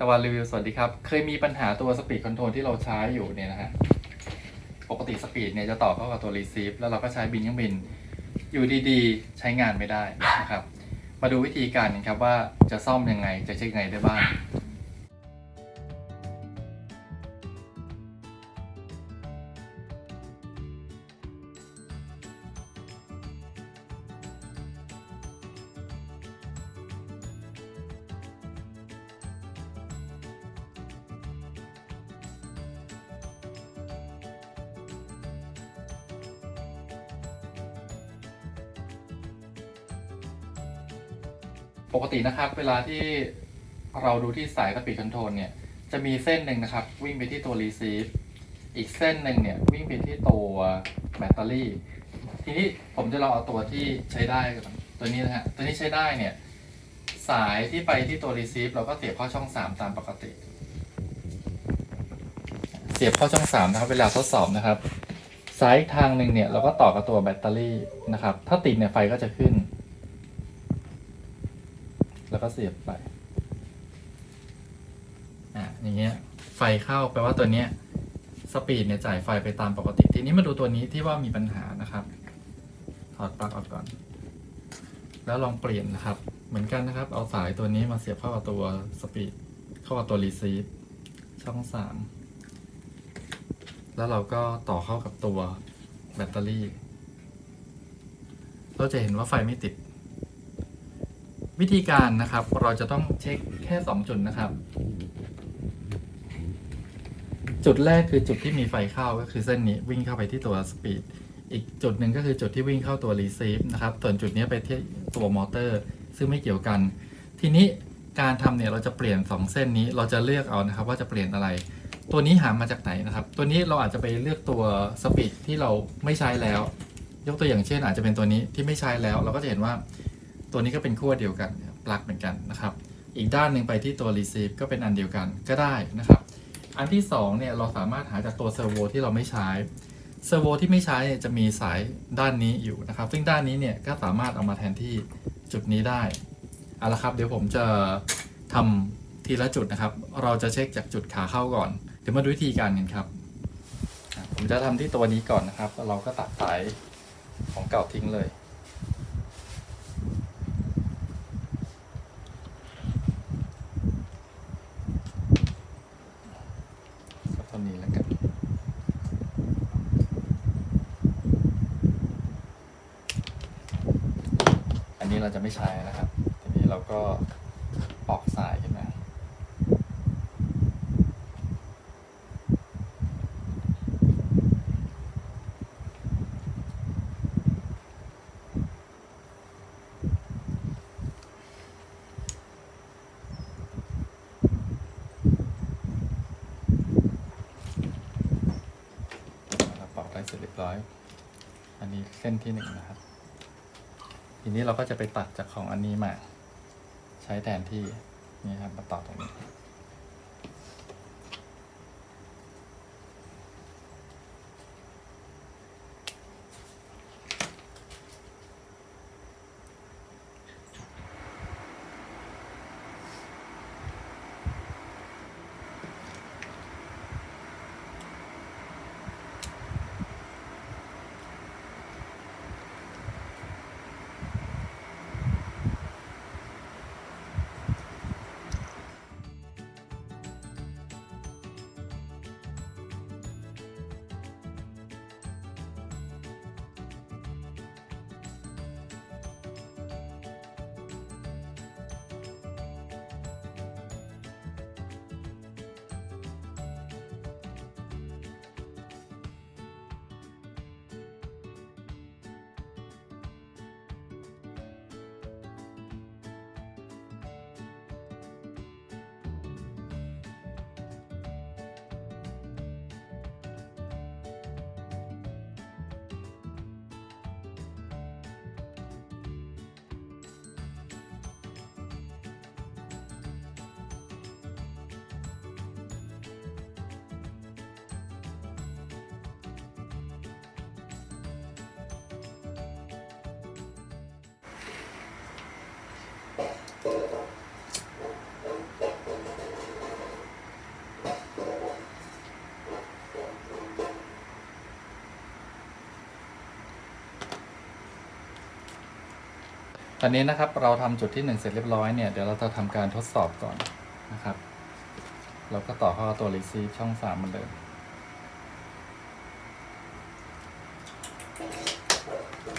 ตะวันรีวิวสวัสดีครับ เคยมีปัญหาตัวสปีดคอนโทรลที่เราใช้อยู่เนี่ยนะฮะ ปกติสปีดเนี่ยจะต่อเข้ากับตัวรีซีฟแล้วเราก็ใช้บินยังบิน อยู่ดีๆ ใช้งานไม่ได้นะครับ มาดูวิธีการกันครับว่าจะซ่อมยังไง จะเช็คยังไงได้บ้าง ปกตินะครับ เวลาที่เราดูที่สายสปีดคอนโทรลเนี่ย จะมีเส้นหนึ่งนะครับ วิ่งไปที่ตัวรีซีฟอีกเส้นหนึ่งเนี่ย วิ่งไปที่ตัวแบตเตอรี่ ทีนี้ผมจะลองเอาตัวที่ใช้ได้ก่อนตัวนี้นะฮะตัวนี้ใช้ได้เนี่ย สายที่ไปที่ตัวรีซีฟเราก็เสียบเข้าช่อง 3 ตามปกติ เสียบเข้าช่อง3นะครับเวลาทดสอบนะครับสายทางหนึ่งเนี่ยเราก็ต่อกับตัวแบตเตอรี่นะครับ ถ้าติดเนี่ยไฟก็จะขึ้น ก็เสียบไป อะ อย่างเงี้ย ไฟเข้าแปลว่าตัวเนี้ย สปีดเนี่ยจ่ายไฟไปตามปกติ ทีนี้มาดูตัวนี้ที่ว่ามีปัญหานะครับ ถอดปลั๊กออกก่อน แล้วลองเปลี่ยนนะครับ เหมือนกันนะครับ เอาสายตัวนี้มาเสียบเข้ากับตัวสปีด เข้ากับตัวรีซีฟช่องสาม แล้วเราก็ต่อเข้ากับตัวแบตเตอรี่ เราจะเห็นว่าไฟไม่ติด วิธีการนะครับเราจะต้องเช็คแค่ 2 จุดนะครับ จุดแรกคือจุดที่มีไฟเข้าก็คือเส้นนี้วิ่งเข้าไปที่ตัวสปีดอีกจุดหนึ่งก็คือจุดที่วิ่งเข้าตัวรีเซฟนะครับส่วนจุดนี้ไปที่ตัวมอเตอร์ ซึ่งไม่เกี่ยวกัน ทีนี้การทำเนี่ยเราจะเปลี่ยน 2 เส้นนี้เราจะเลือกเอานะครับ ว่าจะเปลี่ยนอะไร ตัวนี้หามาจากไหนนะครับ ตัวนี้เราอาจจะไปเลือกตัวสปีดที่เราไม่ใช้แล้ว ยกตัวอย่างเช่น อาจจะเป็นตัวนี้ที่ไม่ใช้แล้ว เราก็จะเห็นว่า ตัวนี้ก็เป็นขั้วเดียวกันปลั๊กเหมือนกันนะครับ อีกด้านหนึ่งไปที่ตัว receive ก็เป็นอันเดียวกันก็ได้นะครับ อันที่2เนี่ยเราสามารถหาจากตัวเซอร์โวที่เราไม่ใช้เซอร์โวที่ไม่ใช้จะมีสายด้านนี้อยู่นะครับ ซึ่งด้านนี้เนี่ยก็สามารถเอามาแทนที่จุดนี้ได้เอาละครับ เดี๋ยวผมจะทำทีละจุดนะครับ เราจะเช็คจากจุดขาเข้าก่อน เดี๋ยวมาดูวิธีการกันครับ ผมจะทำที่ตัวนี้ก่อนนะครับ เราก็ตัดสายของเก่าทิ้งเลย ก็เท่านี้แล้วกัน อันนี้เราจะ ไม่ใช้นะครับ ทีนี้เราก็ออกสายขึ้นมานะครับปอกได้เสร็จเรียบร้อย อันนี้เส้นที่หนึ่งนะครับ ทีนี้เราก็จะไปตัดจากของอันนี้มา ใช้แทนที่นี่ครับมาต่อตรงนี้ ตอนนี้นะครับเราทำจุดที่ 1 เสร็จเรียบร้อยเนี่ย เดี๋ยวเราจะทำการทดสอบก่อนนะครับ เราก็ต่อเข้าตัวรีซีช่อง 3 เหมันเดิม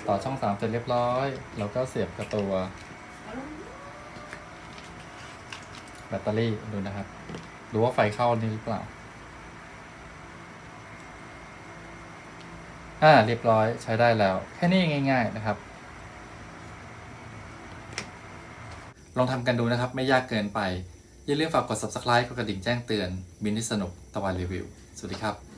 ต่อช่อง 3 เสร็จเรียบร้อย เราก็เสียบกับตัว แบตเตอรี่ดูนะครับ ดูว่าไฟเข้านี่หรือเปล่า อ่าเรียบร้อยใช้ได้แล้ว แค่นี้ง่าย ๆนะครับ ลองทำกันดูนะครับไม่ยากเกินไป อย่าลืมฝากกด subscribe กดกระดิ่งแจ้งเตือน มินที่สนุกตะวันรีวิว สวัสดีครับ